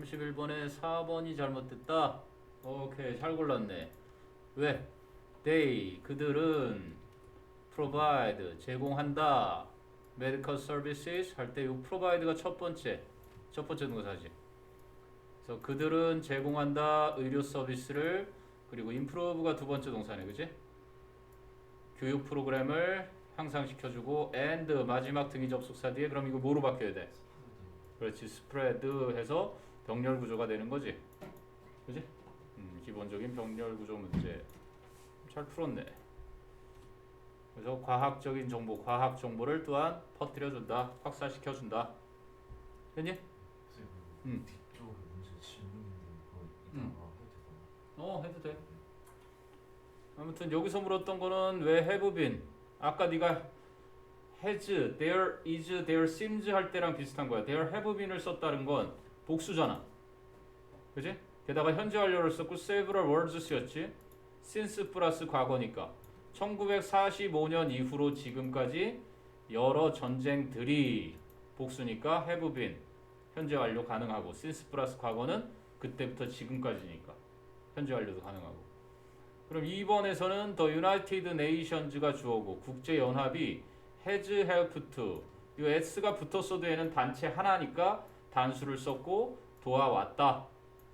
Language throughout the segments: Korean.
31번에 4번이 잘못됐다. 오케이, 잘 골랐네. 왜? They, 그들은 provide, 제공한다. medical services 할 때 이 provide가 첫 번째, 첫 번째 동사지. 그래서 그들은 제공한다 의료 서비스를 그리고 improve가 두 번째 동사네, 그지? 교육 프로그램을 향상시켜주고 and 마지막 등위 접속사 뒤에 그럼 이거 뭐로 바뀌어야 돼? 그렇지 스프레드 해서 병렬 구조가 되는 거지 그지? 음, 기본적인 병렬 구조 문제 잘 풀었네 그래서 과학적인 정보 과학 정보를 또한 퍼뜨려 준다 확산시켜 준다 됐니? 선생님 음. 뒤쪽 문제 질문인데 그거 음. 이따가 해도 되나? 어 해도 돼 아무튼 여기서 물었던 거는 왜 have been 아까 네가 has, there is, there seems 할 때랑 비슷한 거야 there have been을 썼다는 건 복수잖아. 그지? 게다가 현재 완료를 썼고 several words 쓰였지? since 플러스 과거니까. 1945년 이후로 지금까지 여러 전쟁들이 복수니까 have been 현재 완료 가능하고 since 플러스 과거는 그때부터 지금까지니까 현재 완료도 가능하고. 그럼 2번에서는 The United Nations가 주어고 국제 연합이 has helped 이 s가 붙었어도 얘는 단체 하나니까 단수를 썼고 도와왔다.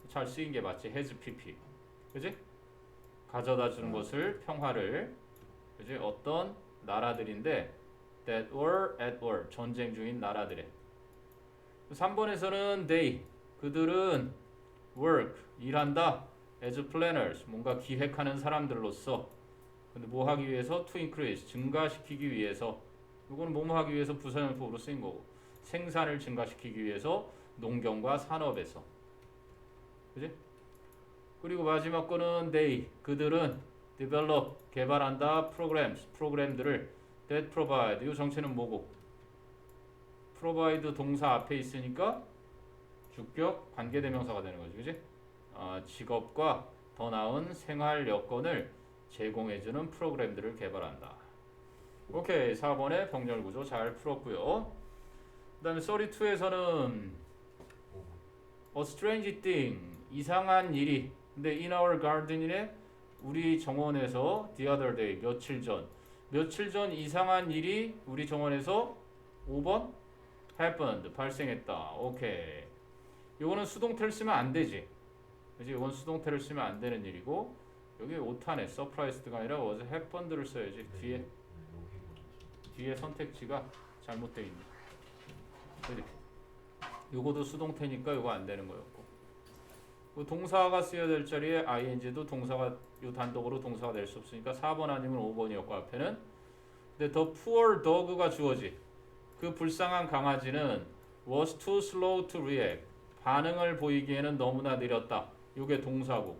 잘 쓰인 게 맞지? Has pp. 그지? 가져다 주는 것을 평화를 그지? 어떤 나라들인데 that were at war 전쟁 중인 나라들에 3번에서는 they. 그들은 work 일한다. as planners. 뭔가 기획하는 사람들로서. 근데 뭐 하기 위해서? to increase. 증가시키기 위해서. 이거는 뭐뭐 하기 위해서 부사용법으로 쓰인 거고 생산을 증가시키기 위해서 농경과 산업에서 그지? 그리고 마지막 거는 they 그들은 develop 개발한다 programs 프로그램들을 that provide 이 정체는 뭐고 provide 동사 앞에 있으니까 주격 관계대명사가 되는 거지 그지? 어, 직업과 더 나은 생활 여건을 제공해주는 프로그램들을 개발한다. 오케이 4번의 병렬 구조 잘 풀었고요. 그 다음에 32에서는 A strange thing 이상한 일이 근데 in our garden이래 우리 정원에서 the other day 며칠 전 며칠 전 이상한 일이 우리 정원에서 5번 happened 발생했다. 오케이 요거는 수동태를 쓰면 안 되지. 그지? 이건 수동태를 쓰면 안 되는 일이고 여기 오타네 서프라이즈드가 아니라 was happened를 써야지 뒤에 뒤에 선택지가 잘못되어 있네. 그지? 요거도 수동태니까 요거 안 되는 거였고 그 동사가 쓰여야 될 자리에 ing도 동사가 요 단독으로 동사가 될 수 없으니까 4번 아니면 5번이었고 앞에는 근데 the poor dog가 주어지 그 불쌍한 강아지는 was too slow to react 반응을 보이기에는 너무나 느렸다. 요게 동사고.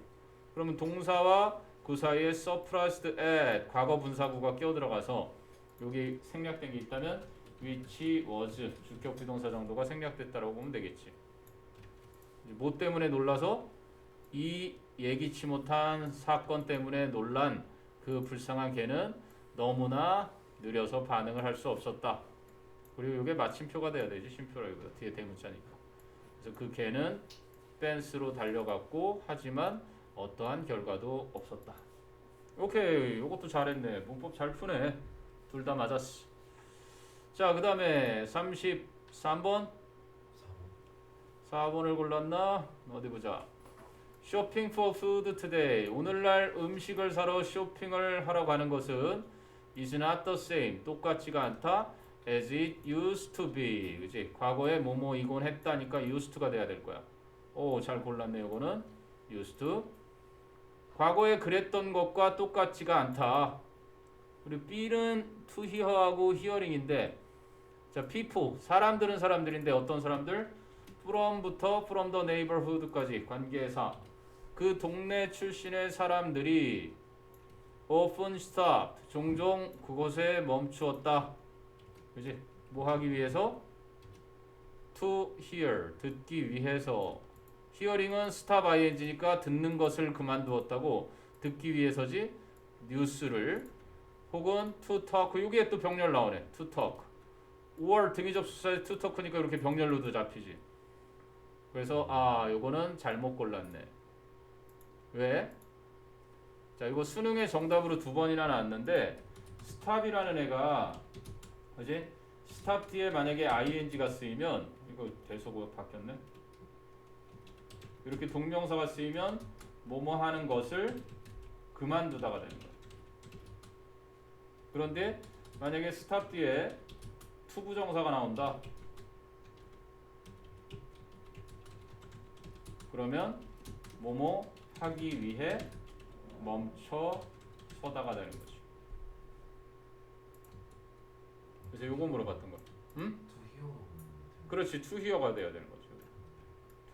그러면 동사와 그 사이에 surprised at 과거 분사구가 끼어 들어가서 여기 생략된 게 있다면 which was 주격 비동사 정도가 생략됐다라고 보면 되겠지. 뭐 때문에 놀라서 이 예기치 못한 사건 때문에 놀란 그 불쌍한 개는 너무나 느려서 반응을 할 수 없었다. 그리고 이게 마침표가 돼야 되지 쉼표라기보다 뒤에 대문자니까. 그래서 그 개는 펜스로 달려갔고 하지만 어떠한 결과도 없었다. 오케이, 이것도 잘했네. 문법 잘 푸네. 둘 다 맞았어. 자, 그 다음에 33번, 4번 4번을 골랐나? 어디 보자. 쇼핑 for food today. 오늘날 음식을 사러 쇼핑을 하러 가는 것은 is not the same. 똑같지가 않다. as it used to be. 그지? 과거에 뭐뭐이곤 했다니까 used to가 돼야 될 거야. 오, 잘 골랐네. 이거는 used to. 과거에 그랬던 것과 똑같지가 않다. 그리고 B는 to hear하고 hearing인데 자, people. 사람들은 사람들인데 어떤 사람들? from부터 from the neighborhood까지 관계사 그 동네 출신의 사람들이 often stopped 종종 그곳에 멈추었다. 그지? 뭐 하기 위해서? To hear 듣기 위해서. Hearing은 stop ing니까 듣는 것을 그만두었다고. 듣기 위해서지? 뉴스를 혹은 to talk 이게 또 병렬 나오네. To talk 5월 등위 to talk니까 이렇게 병렬로도 잡히지 그래서 아 요거는 잘못 골랐네. 왜? 자 이거 수능의 정답으로 두 번이나 나왔는데 스탑이라는 애가 그지? 스탑 뒤에 만약에 ing가 쓰이면 이거 대소고 바뀌었네. 이렇게 동명사가 쓰이면 뭐뭐 하는 것을 그만두다가 되는 거야. 그런데 만약에 스탑 뒤에 투부정사가 나온다. 그러면 뭐뭐 하기 위해 멈춰 서다가 되는 거지. 그래서 요거 물어봤던 거야. 응? 그렇지 hear가 돼야 되는 거죠.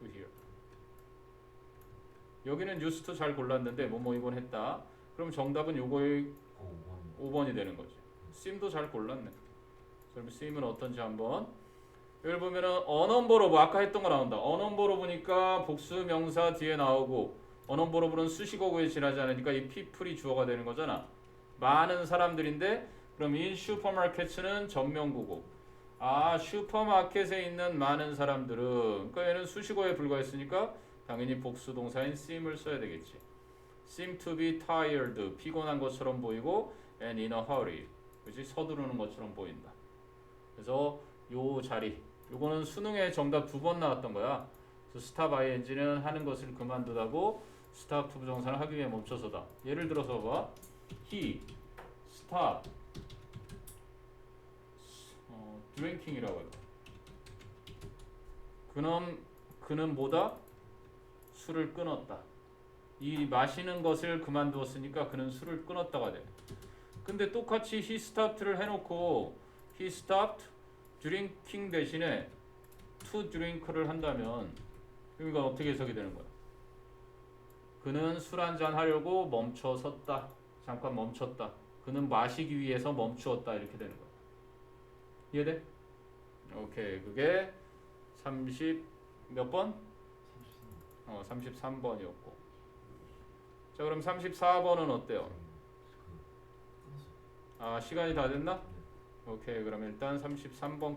hear. 여기는 to 잘 골랐는데 뭐뭐 이건 했다. 그럼 정답은 요거의 어, 원. 5번이 되는 거지. sim도 잘 골랐네. 그럼 sim은 어떤지 한번 여기 보면은 언언버러브 아까 했던 거 나온다. 언언버러브니까 복수 명사 뒤에 나오고 언언버러브는 수식어구에 지나지 않으니까 이 people이 주어가 되는 거잖아. 많은 사람들인데 그럼 in 슈퍼마켓은 전명구고 아 슈퍼마켓에 있는 많은 사람들은 그러니까 얘는 수식어에 불과했으니까 당연히 복수 동사인 seem을 써야 되겠지. seem to be tired 피곤한 것처럼 보이고 and in a hurry 그지 서두르는 것처럼 보인다. 그래서 요 자리 요거는 수능에 정답 두 번 나왔던 거야. stop ing는 하는 것을 그만두다고 stop 부정사를 하기 위해 멈춰서다. 예를 들어서 봐. he stop 어, drinking이라고 해봐. 그는 그는 뭐다? 술을 끊었다. 이 마시는 것을 그만두었으니까 그는 술을 끊었다가 돼. 근데 똑같이 stopped를 해놓고 he stopped drinking 대신에 to drink를 한다면 여기가 어떻게 해석이 되는 거야? 그는 술 한잔 하려고 멈춰 섰다. 잠깐 멈췄다. 그는 마시기 위해서 멈추었다. 이렇게 되는 거야. 이해돼? 오케이. 그게 30 몇 번? 33. 어, 33번이었고. 자, 그럼 34번은 어때요? 아, 시간이 다 됐나? 네. 오케이. 그럼 일단 33번